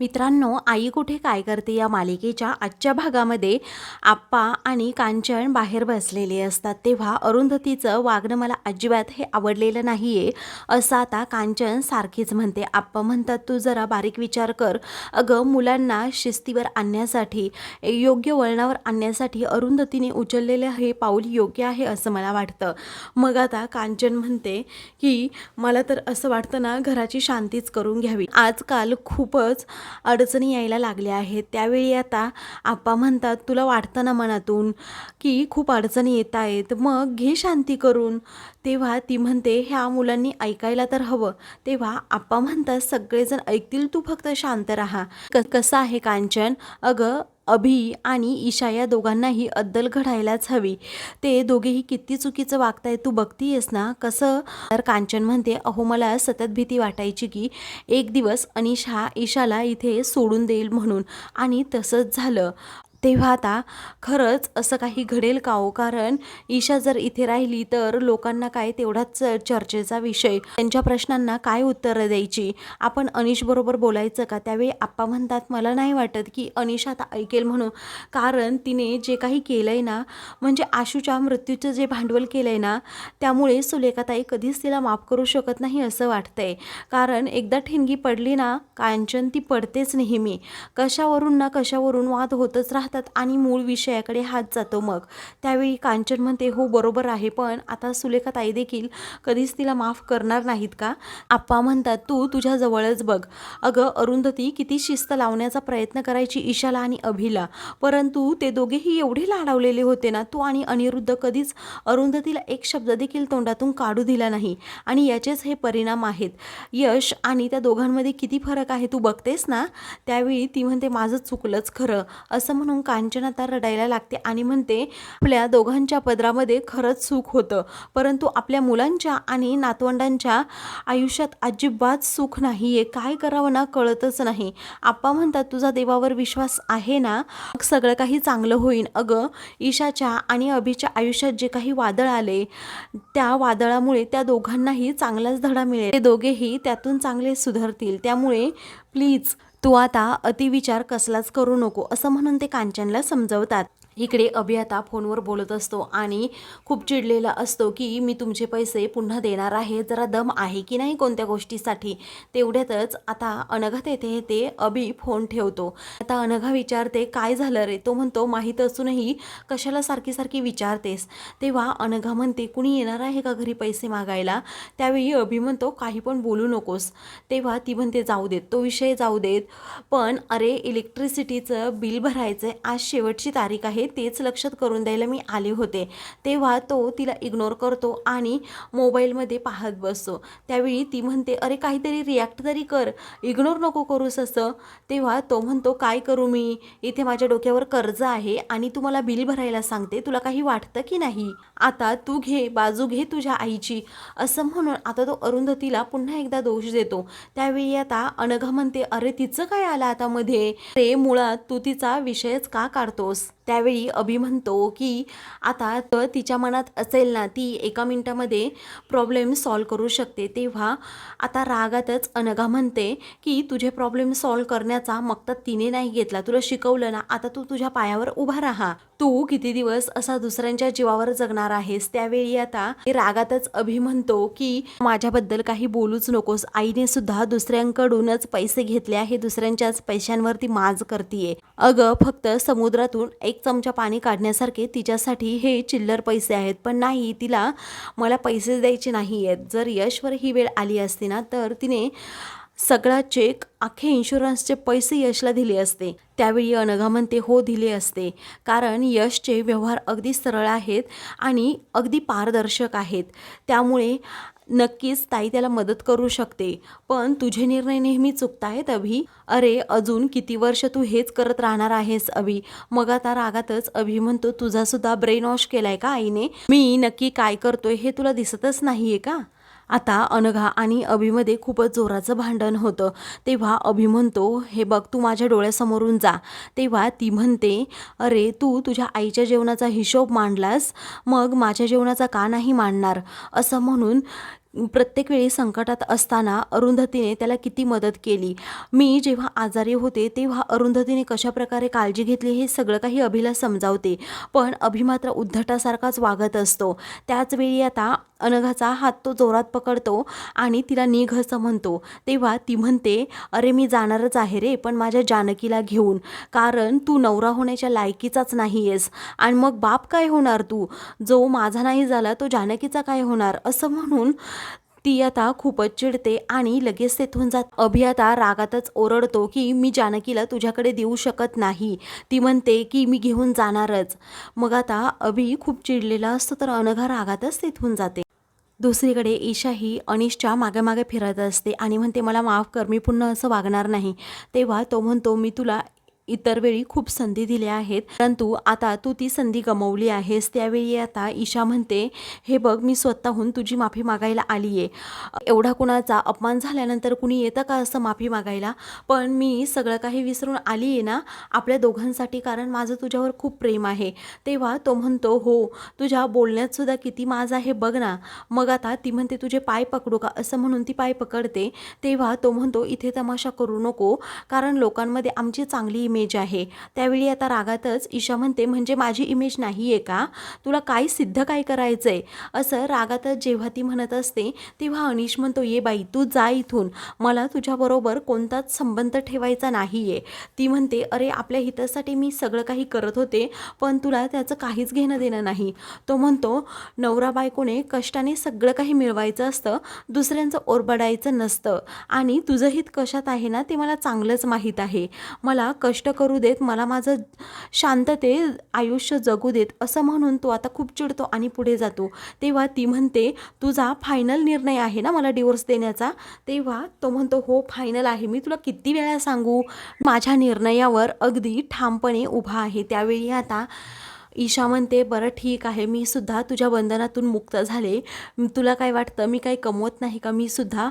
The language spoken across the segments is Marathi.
मित्रांनो आई कुठे काय करते या मालिकेच्या आजच्या भागामध्ये? आप्पा आणि कांचन बाहेर बसलेले असतात. तेव्हा अरुंधतीचं वागणं मला अजिबात हे आवडलेलं नाही आहे असं आता कांचन सारखीच म्हणते. आप्पा म्हणतात तू जरा बारीक विचार कर. अगं मुलांना शिस्तीवर आणण्यासाठी योग्य वळणावर आणण्यासाठी अरुंधतीने उचललेलं हे पाऊल योग्य आहे असं मला वाटतं. मग आता कांचन म्हणते की मला तर असं वाटतं ना घराची शांतीच करून घ्यावी. आजकाल खूपच अडचणी यायला लागल्या आहेत. त्यावेळी आता आप्पा म्हणतात तुला वाटतं ना मनातून की खूप अडचणी येत आहेत. मग घे शांती करून. तेव्हा ती म्हणते ह्या मुलांनी ऐकायला तर हवं. तेव्हा आप्पा म्हणतात सगळेजण ऐकतील तू फक्त शांत राहा. क कसं आहे कांचन? अगं अभि आणि ईशा या दोघांनाही अद्दल घडायलाच हवी. ते दोघेही किती चुकीचं वागताय तू बघतीयस ना? कसं? तर कांचन म्हणते अहो मला सतत भीती वाटायची की एक दिवस अनिश हा ईशाला इथे सोडून देईल म्हणून. आणि तसंच झालं. तेव्हा आता खरंच असं काही घडेल का हो? कारण ईशा जर इथे राहिली तर लोकांना काय तेवढाच चर्चेचा विषय. त्यांच्या प्रश्नांना काय उत्तरं द्यायची? आपण अनिशबरोबर बोलायचं का? त्यावेळी आप्पा म्हणतात मला नाही वाटत की अनिश आता ऐकेल म्हणून. कारण तिने जे काही केलं आहे ना म्हणजे आशूच्या मृत्यूचं जे भांडवल केलं आहे ना त्यामुळे सुलेखाताई कधीच तिला माफ करू शकत नाही असं वाटतंय. कारण एकदा ठिणगी पडली ना कांचन ती पडतेच नेहमी. कशावरून ना कशावरून वाद होतच राहतात आणि मूळ विषयाकडे हात जातो मग. त्यावेळी कांचन म्हणते हो बरोबर आहे पण आता सुलेखाताई देखील कधीच तिला माफ करणार नाहीत का? आप्पा म्हणतात तू तुझ्या जवळच बघ. अगं अरुंधती किती शिस्त लावण्याचा प्रयत्न करायची ईशाला आणि अभिला. परंतु ते दोघेही एवढे लाडावलेले होते ना तू आणि अनिरुद्ध कधीच अरुंधतीला एक शब्द देखील तोंडातून काढू दिला नाही. आणि याचेच हे परिणाम आहेत. यश आणि त्या दोघांमध्ये किती फरक आहे तू बघतेस ना? त्यावेळी ती म्हणते माझं चुकलंच खरं. असं म्हणून कांचन आता रडायला लागते आणि म्हणते आपल्या दोघांच्या पदरामध्ये खरंच सुख होतं. परंतु आपल्या मुलांच्या आणि नातवंडांच्या आयुष्यात अजिबात सुख नाही आहे काय करावं ना कळतच नाही. आप्पा म्हणतात तुझा देवावर विश्वास आहे ना? सगळं काही चांगलं होईल अगं ईशाच्या आणि अभिच्या आयुष्यात जे काही वादळ आले त्या वादळामुळे त्या दोघांनाही चांगलाच धडा मिळेल. ते दोघेही त्यातून चांगले सुधारतील. त्यामुळे प्लीज तू आता अतिविचार कसलाच करू नको असं म्हणून ते कांचनला समजवतात. इकडे अभि आता फोनवर बोलत असतो आणि खूप चिडलेला असतो की मी तुमचे पैसे पुन्हा देणार आहे जरा दम आहे की नाही कोणत्या गोष्टीसाठी? तेवढ्यातच आता अनघा तेथे ते अभि फोन ठेवतो. आता अनघा विचारते काय झालं रे? तो म्हणतो माहीत असूनही कशाला सारखी सारखी विचारतेस? तेव्हा अनघा म्हणते कुणी येणार आहे का घरी पैसे मागायला? त्यावेळी अभि म्हणतो काही पण बोलू नकोस. तेव्हा ती म्हणते जाऊ देत तो विषय जाऊ देत. पण अरे इलेक्ट्रिसिटीचं बिल भरायचं आहे आज शेवटची तारीख आहे तेच लक्षात करून द्यायला मी आले होते. तेव्हा तो तिला इग्नोर करतो आणि मोबाईलमध्ये पाहत बसतो. त्यावेळी ती म्हणते अरे काहीतरी रिॲक्ट तरी कर. इग्नोर नको करूस असं. तेव्हा तो म्हणतो काय करू मी? इथे माझ्या डोक्यावर कर्ज आहे आणि तू मला बिल भरायला सांगते. तुला काही वाटतं की नाही? आता तू घे बाजू घे तुझ्या आईची. असं म्हणून आता तो अरुंधतीला पुन्हा एकदा दोष देतो. त्यावेळी आता अनघा म्हणते अरे तिचं काय आलं आता मध्ये? रे मुळात तू तिचा विषयच का काढतोस? त्यावेळी अभि म्हणतो की आता तर तिच्या मनात असेल ना ती एका मिनटामध्ये प्रॉब्लेम सॉल्व करू शकते. तेव्हा आता रागातच अनघा म्हणते की तुझे प्रॉब्लेम सॉल्व करण्याचा मग तिने नाही घेतला. तुला शिकवलं ना आता तू तुझ्या पायावर उभा राहा. तू किती दिवस असा दुसऱ्यांच्या जीवावर जगणार आहेस? त्यावेळी आता रागातच अभि म्हणतो की माझ्याबद्दल काही बोलूच नकोस. आईने सुद्धा दुसऱ्यांकडूनच पैसे घेतले आहे दुसऱ्यांच्याच पैशांवरती माज करतीये. अगं फक्त समुद्रातून एक एक चमचा पाणी काढण्यासारखे तिच्यासाठी हे चिल्लर पैसे आहेत. पण नाही तिला मला पैसे द्यायचे नाही आहेत जर यशवर ही वेळ आली असती ना तर तिने सगळा चेक अख्खे इन्शुरन्सचे पैसे यशला दिले असते. त्यावेळी अनघा म्हणते हो दिले असते. कारण यशचे व्यवहार अगदी सरळ आहेत आणि अगदी पारदर्शक आहेत. त्यामुळे नक्कीच ताई त्याला मदत करू शकते. पण तुझे निर्णय नेहमी चुकतायत अभि. अरे अजून किती वर्ष तू हेच करत राहणार आहेस अभि. मग आता रागातच अभि म्हणतो तुझा सुद्धा ब्रेन वॉश केलाय का आईने? मी नक्की काय करतोय हे तुला दिसतच नाहीये का? आता अनघा आणि अभिमध्ये खूपच जोराचं भांडण होतं. तेव्हा अभि म्हणतो हे बघ तू माझ्या डोळ्यासमोरून जा. तेव्हा ती म्हणते अरे तू तुझ्या आईच्या जेवणाचा हिशोब मांडलास? मग माझ्या जेवणाचा का नाही मांडणार? असं म्हणून प्रत्येक वेळी संकटात असताना अरुंधतीने त्याला किती मदत केली. मी जेव्हा आजारी होते तेव्हा अरुंधतीने कशाप्रकारे काळजी घेतली हे सगळं काही अभिला समजावते. पण अभि मात्र उद्धटासारखाच वागत असतो. त्याचवेळी आता अनघाचा हात तो जोरात पकडतो आणि तिला निघ असं म्हणतो. तेव्हा ती म्हणते अरे मी जाणारच आहे रे पण माझ्या जानकीला घेऊन. कारण तू नवरा होण्याच्या लायकीचाच नाही आहेस आणि मग बाप काय होणार तू? जो माझा नाही झाला तो जानकीचा काय होणार? असं म्हणून ती आता खूपच चिडते आणि लगेच तेथून जात. अभि आता रागातच ओरडतो की मी जानकीला तुझ्याकडे देऊ शकत नाही. ती म्हणते की मी घेऊन जाणारच. मग आता अभि खूप चिडलेला असतो तर अनघा रागातच तेथून जाते. दुसरीकडे ईशा ही अनिशच्या मागे मागे फिरत असते आणि म्हणते मला माफ कर मी पुन्हा असं वागणार नाही. तेव्हा तो म्हणतो मी तुला इतर वेळी खूप संधी दिल्या आहेत. परंतु आता तू ती संधी गमावली आहेस. त्यावेळी आता ईशा म्हणते हे बघ मी स्वतःहून तुझी माफी मागायला आली आहे एवढा कुणाचा अपमान झाल्यानंतर कुणी येतं का असं माफी मागायला? पण मी सगळं काही विसरून आली आहे ना? आपल्या दोघांसाठी कारण माझं तुझ्यावर खूप प्रेम आहे. तेव्हा तो म्हणतो हो तुझ्या बोलण्यात सुद्धा किती माझ आहे बघ ना. मग आता ती म्हणते तुझे पाय पकडू का? असं म्हणून ती पाय पकडते. तेव्हा तो म्हणतो इथे तमाशा करू नको. कारण लोकांमध्ये आमची चांगली इमेज आहे. त्यावेळी आता रागातच ईशा म्हणते म्हणजे माझी इमेज नाही आहे का? तुला काय सिद्ध काय करायचं आहे असं रागातच जेव्हा ती म्हणत असते तेव्हा अनिश म्हणतो ये बाई तू जा इथून. मला तुझ्याबरोबर कोणताच संबंध ठेवायचा नाही आहे ती म्हणते अरे आपल्या हितासाठी मी सगळं काही करत होते पण तुला त्याचं काहीच घेणं देणं नाही. तो म्हणतो नवरा बायकोने कष्टाने सगळं काही मिळवायचं असतं दुसऱ्यांचं ओरबडायचं नसतं. आणि तुझं हित कशात आहे ना ते मला चांगलंच माहीत आहे. मला कष्ट कष्ट करू देत मला माझं शांतते आयुष्य जगू देत असं म्हणून तो आता खूप चिडतो आणि पुढे जातो. तेव्हा ती म्हणते तुझा फायनल निर्णय आहे ना मला डिवोर्स देण्याचा? तेव्हा तो म्हणतो हो फायनल आहे. मी तुला किती वेळा सांगू? माझ्या निर्णयावर अगदी ठामपणे उभा आहे. त्यावेळी आता ईशा म्हणते बरं ठीक आहे मी सुद्धा तुझ्या बंधनातून मुक्त झाले. तुला काय वाटतं मी काही कमवत नाही का? मी सुद्धा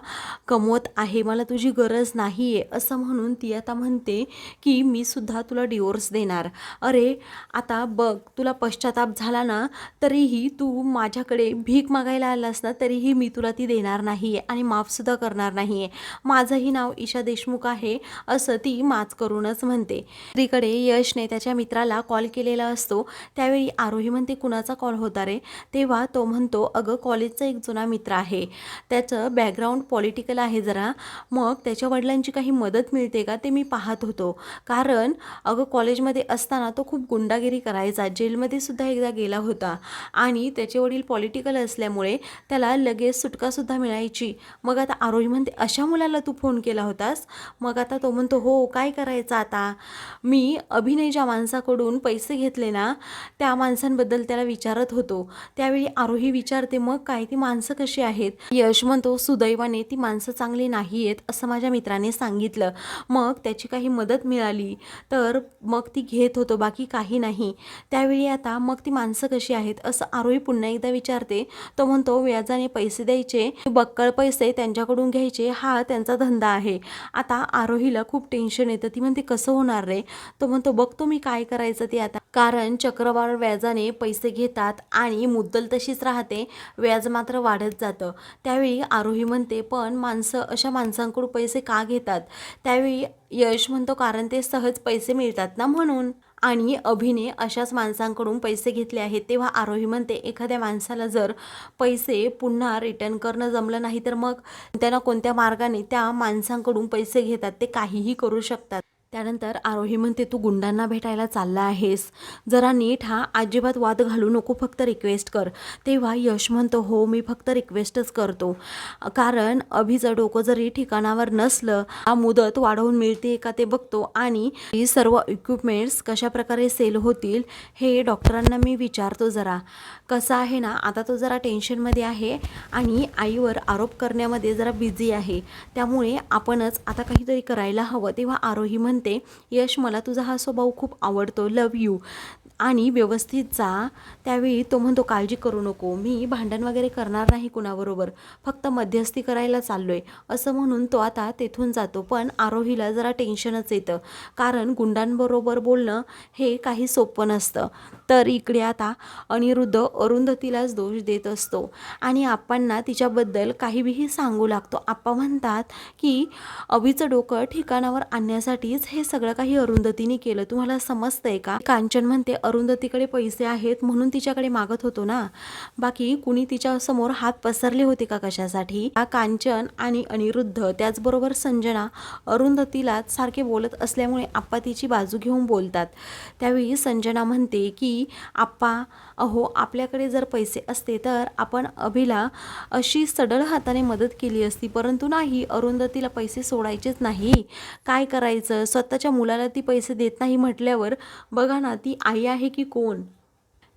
कमवत आहे मला तुझी गरज नाही आहे असं म्हणून ती आता म्हणते की मी सुद्धा तुला डिवोर्स देणार. अरे आता बघ तुला पश्चाताप झाला ना तरीही तू माझ्याकडे भीक मागायला आलास ना तरीही मी तुला ती देणार नाही आहे आणि माफसुद्धा करणार नाही आहे माझंही नाव ईशा देशमुख आहे असं ती माच करूनच म्हणते. दुसरीकडे यशने त्याच्या मित्राला कॉल केलेला असतो. त्यावेळी आरोही म्हणते कुणाचा कॉल होता रे? तेव्हा तो म्हणतो अगं कॉलेजचा एक जुना मित्र आहे. त्याचं बॅकग्राऊंड पॉलिटिकल आहे जरा. मग त्याच्या वडिलांची काही मदत मिळते का ते मी पाहत होतो. कारण अगं कॉलेजमध्ये असताना तो खूप गुंडागिरी करायचा. जेलमध्ये सुद्धा एकदा गेला होता. आणि त्याचे वडील पॉलिटिकल असल्यामुळे त्याला लगेच सुटकासुद्धा मिळायची. मग आता आरोही म्हणते अशा मुलाला तू फोन केला होतास? मग आता तो म्हणतो हो काय करायचं आता? मी अभिनय ज्या माणसाकडून पैसे घेतले ना त्या माणसांबद्दल त्याला विचारत होतो. त्यावेळी आरोही विचारते मग काय ती माणसं कशी आहेत? यश म्हणतो सुदैवाने ती माणसं चांगली नाही आहेत असं माझ्या मित्राने सांगितलं. मग त्याची काही मदत मिळाली. तर मग ती घेत होतो बाकी काही नाही. त्यावेळी आता मग ती माणसं कशी आहेत? असं आरोही पुन्हा एकदा विचारते. तो म्हणतो व्याजाने पैसे द्यायचे बक्कळ पैसे त्यांच्याकडून घ्यायचे हा त्यांचा धंदा आहे. आता आरोहीला खूप टेन्शन येतं. ती म्हणते कसं होणार रे? तो म्हणतो बघतो मी काय करायचं ते आता. कारण चक्र चक्रवाढ व्याजाने पैसे घेतात आणि मुद्दल तशीच राहते व्याज मात्र वाढत जातं. त्यावेळी आरोही म्हणते पण माणसं अशा माणसांकडून पैसे का घेतात? त्यावेळी यश म्हणतो कारण ते सहज पैसे मिळतात ना म्हणून. आणि अभिने अशाच माणसांकडून पैसे घेतले आहेत. तेव्हा आरोही म्हणते एखाद्या माणसाला जर पैसे पुन्हा रिटर्न करणं जमलं नाही तर मग? त्यांना कोणत्या मार्गाने त्या माणसांकडून पैसे घेतात? ते काहीही करू शकतात. त्यानंतर आरोही म्हणते तू गुंडांना भेटायला चालला आहेस. जरा नीट हा. अजिबात वाद घालू नको फक्त रिक्वेस्ट कर. तेव्हा यश म्हणतो हो मी फक्त रिक्वेस्टच करतो. कारण अभिचं डोकं जरी ठिकाणावर नसलं हा मुदत वाढवून मिळते का ते बघतो. आणि ही सर्व इक्विपमेंट्स कशाप्रकारे सेल होतील हे डॉक्टरांना मी विचारतो जरा. कसं आहे ना आता तो जरा टेन्शनमध्ये आहे आणि आईवर आरोप करण्यामध्ये जरा बिझी आहे. त्यामुळे आपणच आता काहीतरी करायला हवं. तेव्हा आरोही म्हणते म्हणते यश मला तुझा हा स्वभाव खूप आवडतो. लव यू आणि व्यवस्थित जा. त्यावेळी तो म्हणतो काळजी करू नको. मी भांडण वगैरे करणार नाही कुणाबरोबर. फक्त मध्यस्थी करायला चाललो आहे असं म्हणून तो आता तेथून जातो. पण आरोहीला जरा टेन्शनच येतं. कारण गुंडांबरोबर बोलणं हे काही सोपं नसतं. तर इकडे आता अनिरुद्ध अरुंधतीलाच दोष देत असतो. आणि आप्पांना तिच्याबद्दल काही सांगू लागतो. आप्पा म्हणतात की अवीचं डोकं ठिकाणावर आणण्यासाठीच हे सगळं काही अरुंधतीने केलं. तुम्हाला समजतंय का? कांचन म्हणते अरुंधतीकडे पैसे आहेत म्हणून तिच्याकडे मागत होतो ना? बाकी कुणी तिच्या समोर हात पसरले होते का कशासाठी? हा कांचन आणि अनिरुद्ध त्याचबरोबर संजना अरुंधतीला सारखे बोलत असल्यामुळे आप्पा तिची बाजू घेऊन बोलतात. त्यावेळी संजना म्हणते की आप्पा अहो आपल्याकडे जर पैसे असते तर आपण अभिला अशी सडळ हाताने मदत केली असती. परंतु नाही अरुंधतीला पैसे सोडायचेच नाही. काय करायचं? स्वतःच्या मुलाला ती पैसे देत नाही म्हटल्यावर बघा ना ती आई आहे की कोण?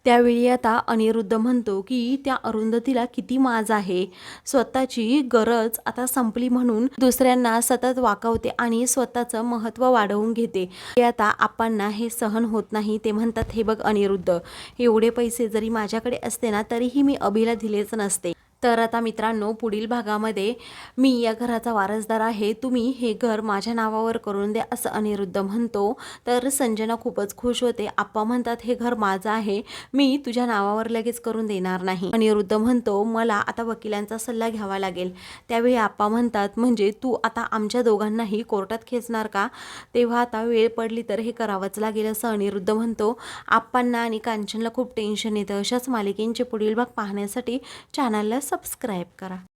त्यावेळी आता अनिरुद्ध म्हणतो की त्या अरुंधतीला किती माज आहे. स्वतःची गरज आता संपली म्हणून दुसऱ्यांना सतत वाकवते आणि स्वतःचं महत्त्व वाढवून घेते. ते आता आपांना हे सहन होत नाही ते म्हणतात हे बघ अनिरुद्ध एवढे पैसे जरी माझ्याकडे असते ना तरीही मी अभिला दिलेच नसते. तर आता मित्रांनो पुढील भागामध्ये मी या घराचा वारसदार आहे. तुम्ही हे घर माझ्या नावावर करून द्या असं अनिरुद्ध म्हणतो. तर संजना खूपच खुश होते. आप्पा म्हणतात हे घर माझं आहे. मी तुझ्या नावावर लगेच करून देणार नाही. अनिरुद्ध म्हणतो मला आता वकिलांचा सल्ला घ्यावा लागेल. त्यावेळी आप्पा म्हणतात म्हणजे तू आता आमच्या दोघांनाही कोर्टात खेचणार का? तेव्हा आता वेळ पडली तर हे करावंच लागेल असं अनिरुद्ध म्हणतो. आप्पांना आणि कांचनला खूप टेन्शन येतं. अशाच मालिकेंचे पुढील भाग पाहण्यासाठी चॅनलला सबस्क्राईब करा.